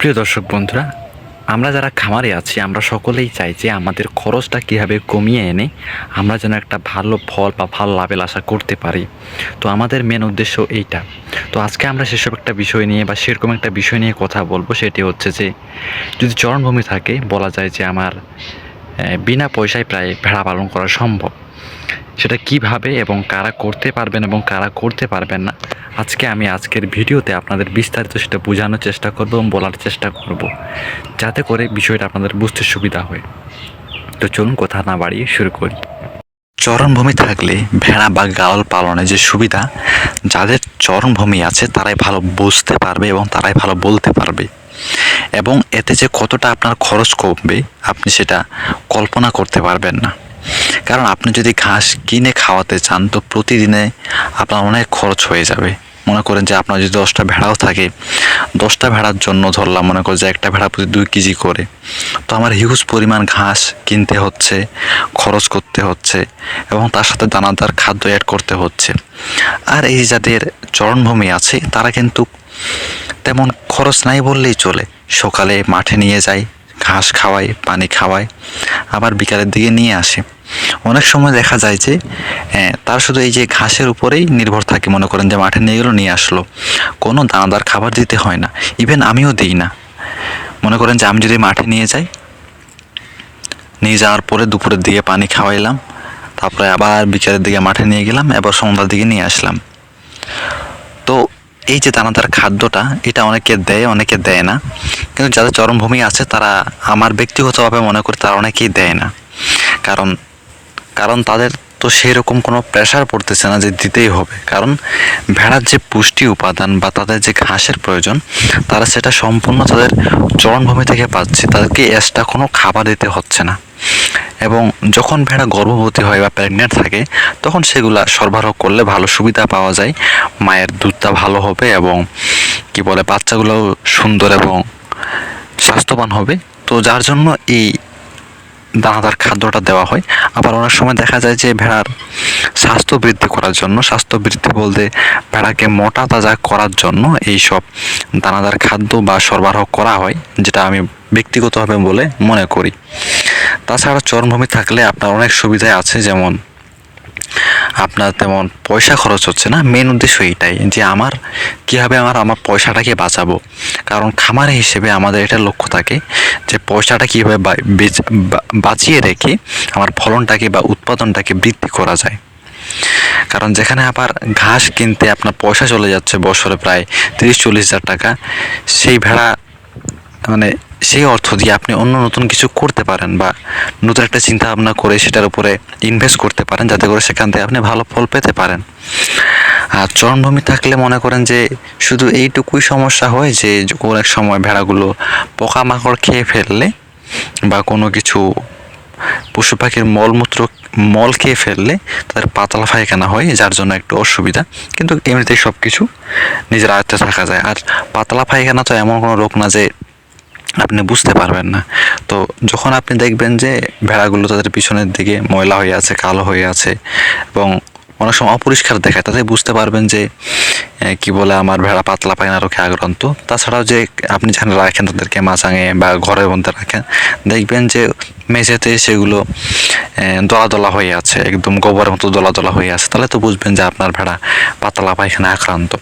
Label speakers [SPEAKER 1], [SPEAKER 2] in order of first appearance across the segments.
[SPEAKER 1] প্রিয় দর্শক বন্ধুরা, আমরা যারা খামারে আছি, আমরা সকলেই চাই যে আমাদের খরচটা কীভাবে কমিয়ে এনে আমরা যেন একটা ভালো ফল বা ভালো লাভের আশা করতে পারি। তো আমাদের মেন উদ্দেশ্য এইটা। তো আজকে আমরা সেসব একটা বিষয় নিয়ে বা সেরকম একটা বিষয় নিয়ে কথা বলব, সেটি হচ্ছে যে, যদি চরণভূমি থাকে, বলা যায় যে আমার বিনা পয়সায় প্রায় ভেড়া পালন করা সম্ভব। সেটা কীভাবে এবং কারা করতে পারবেন এবং কারা করতে পারবেন না, আজকে আমি আজকের ভিডিওতে আপনাদের বিস্তারিত সেটা বোঝানোর চেষ্টা করব এবং বলার চেষ্টা করব, যাতে করে বিষয়টা আপনাদের বুঝতে সুবিধা হয়। তো চলুন কথা না বাড়িয়ে শুরু করি। চরণভূমি থাকলে ভেড়া বা গাওয়াল পালনে যে সুবিধা, যাদের চরণভূমি আছে তারাই ভালো বুঝতে পারবে এবং তারাই ভালো বলতে পারবে। এবং এতে যে কতটা আপনার খরচ কমবে, আপনি সেটা কল্পনা করতে পারবেন না। কারণ আপনি যদি ঘাস কিনে খাওয়াতে চান, তো প্রতিদিনে আপনার অনেক খরচ হয়ে যাবে। মনে করেন যে আপনার যদি দশটা ভেড়াও থাকে, দশটা ভেড়ার জন্য ধরলাম, মনে করেন যে একটা ভেড়া প্রতি দুই কেজি করে, তো আমার হিউজ পরিমাণ ঘাস কিনতে হচ্ছে, খরচ করতে হচ্ছে, এবং তার সাথে দানাদার খাদ্য অ্যাড করতে হচ্ছে। আর এই যাদের চরণভূমি আছে, তারা কিন্তু তেমন খরচ নাই বললেই চলে। সকালে মাঠে নিয়ে যায় ঘাস খাওয়ায়, পানি খাওয়ায়, আবার বিকালের দিকে নিয়ে আসে। অনেক সময় দেখা যায় যে তার শুধু এই যে ঘাসের উপরেই নির্ভর থাকে, মনে করেন যে মাঠে নিয়ে গেলো, নিয়ে আসলো। কোনো দানাদার খাবার দিতে হয় না ইভেন আমিও দিই না। মনে করেন যে আমি যদি মাঠে নিয়ে যাই, নিয়ে যাওয়ার পরে দুপুরের দিকে পানি খাওয়াইলাম, তারপরে আবার বিকেলের দিকে মাঠে নিয়ে গেলাম, এবার সন্ধ্যার দিকে নিয়ে আসলাম। তো এই যে দানাদার খাদ্যটা, এটা অনেকে দেয় অনেকে দেয় না। কিন্তু যাদের চরমভূমি আছে, তারা আমার ব্যক্তিগতভাবে মনে করি তারা অনেকেই দেয় না। কারণ কারণ তাদের তো সেই রকম কোনো প্রেশার পড়তেছে না যে দিতেই হবে। কারণ, ভেড়ার যে পুষ্টি উপাদান বা তাদের যে ঘাসের প্রয়োজন, তারা সেটা সম্পূর্ণ তাদের চরণভূমি থেকে পাচ্ছে। তাদেরকে এক্সট্রা কোনো খাবার দিতে হচ্ছে না। এবং যখন ভেড়া গর্ভবতী হয় বা প্রেগনেন্ট থাকে, তখন সেগুলা সরবরাহ করলে ভালো সুবিধা পাওয়া যায়। মায়ের দুধটা ভালো হবে এবং কি বলে, বাচ্চাগুলোও সুন্দর এবং স্বাস্থ্যবান হবে। তো যার জন্য এই দানাদার খাদ্যটা দেওয়া হয়। আবার অনেক সময় দেখা যায় যে ভেড়ার স্বাস্থ্য বৃদ্ধি করার জন্য, স্বাস্থ্য বৃদ্ধি বলতে ভেড়াকে মোটা তাজা করার জন্য এই সব দানাদার খাদ্য বা সরবরাহ করা হয়, যেটা আমি ব্যক্তিগতভাবে বলে মনে করি। তাছাড়া চরমভূমি থাকলে আপনার অনেক সুবিধাই আছে, যেমন আপনার তেমন পয়সা খরচ হচ্ছে না। মেন উদ্দেশ্য এইটাই যে আমার, কীভাবে আমার আমার পয়সাটাকে বাঁচাবো। কারণ খামারে হিসেবে আমাদের এটা লক্ষ্য থাকে যে পয়সাটা কীভাবে বাঁচিয়ে রেখে আমার ফলনটাকে বা উৎপাদনটাকে বৃদ্ধি করা যায়। কারণ যেখানে আবার ঘাস কিনতে আপনার পয়সা চলে যাচ্ছে বছরে প্রায় তিরিশ চল্লিশ হাজার টাকা, সেই ভেড়া মানে সেই অর্থ দিয়ে আপনি অন্য নতুন কিছু করতে পারেন বা নতুন একটা চিন্তা ভাবনা করে সেটার উপরে ইনভেস্ট করতে পারেন, যাতে করে সেখান থেকে আপনি ভালো ফল পেতে পারেন। আর চরণভূমি থাকলে মনে করেন যে শুধু এইটুকুই সমস্যা হয় যে অনেক সময় ভেড়াগুলো পোকামাকড় খেয়ে ফেললে বা কোনো কিছু পশু পাখির মলমূত্র, মল খেয়ে ফেললে তাদের পাতলা পায়খানা হয়, যার জন্য একটু অসুবিধা। কিন্তু এমনিতেই সব কিছু নিজের আয়ত্তে থাকা যায়। আর পাতলা পায়খানা তো এমন কোনো রোগ না যে আপনি বুঝতে পারবেন না। তো যখন আপনি দেখবেন যে ভেড়াগুলো তাদের পিছনের দিকে ময়লা হয়ে আছে, কালো হয়ে আছে এবং অনেক সময় অপরিষ্কার দেখায়, তাতে বুঝতে পারবেন যে কি বলে আমার ভেড়া পাতলা পায়না রোখে আক্রান্ত। তাছাড়াও যে আপনি যেখানে রাখেন তাদেরকে মাছাঙে বা ঘরের মধ্যে রাখেন, দেখবেন যে মেঝেতে সেগুলো দলা দলা হয়ে আছে, একদম গোবরের মতো দলা দলা হয়ে আছে। তাহলে তো বুঝবেন যে আপনার ভেড়া পাতলা পায়খানা আক্রান্ত।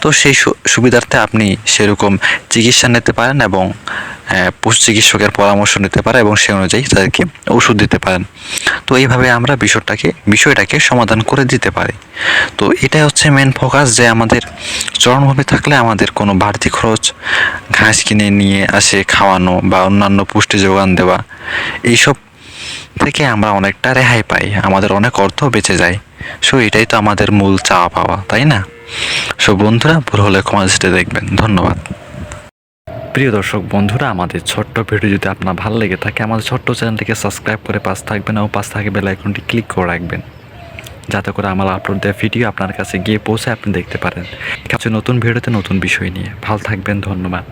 [SPEAKER 1] তো সেই সুবিধার্থে আপনি সেরকম চিকিৎসা নিতে পারেন এবং পশু চিকিৎসকের পরামর্শ নিতে পারেন এবং সেই অনুযায়ী তাদেরকে ওষুধ দিতে পারেন। তো এইভাবে আমরা বিষয়টাকে বিষয়টাকে সমাধান করে দিতে পারি। তো এটাই হচ্ছে মেন ফোকাস যে আমাদের চরণভাবে থাকলে আমাদের কোনো বাড়তি খরচ, ঘাস কিনে নিয়ে আসে খাওয়ানো বা অন্যান্য পুষ্টি যোগান দেওয়া, এইসব থেকে আমরা অনেকটা রেহাই পাই। আমাদের অনেক অর্থ বেঁচে যায়। সো এটাই তো আমাদের মূল চাওয়া পাওয়া, তাই না? সো বন্ধুরা, ভুল হলে ক্ষমা দেখবেন। ধন্যবাদ। প্রিয় দর্শক বন্ধুরা, আমাদের ছোট্ট ভিডিও যদি আপনার ভালো লেগে থাকে, আমাদের ছোট্ট চ্যানেলটিকে সাবস্ক্রাইব করে পাশ থাকবেন ও পাশ থাকে বেল আইকনটি ক্লিক করে রাখবেন। যাতে করে আমার আপলোড দেওয়া ভিডিও আপনার কাছে গিয়ে পৌঁছে আপনি দেখতে পারেন। কাছে নতুন ভিডিওতে নতুন বিষয় নিয়ে। ভালো থাকবেন, ধন্যবাদ।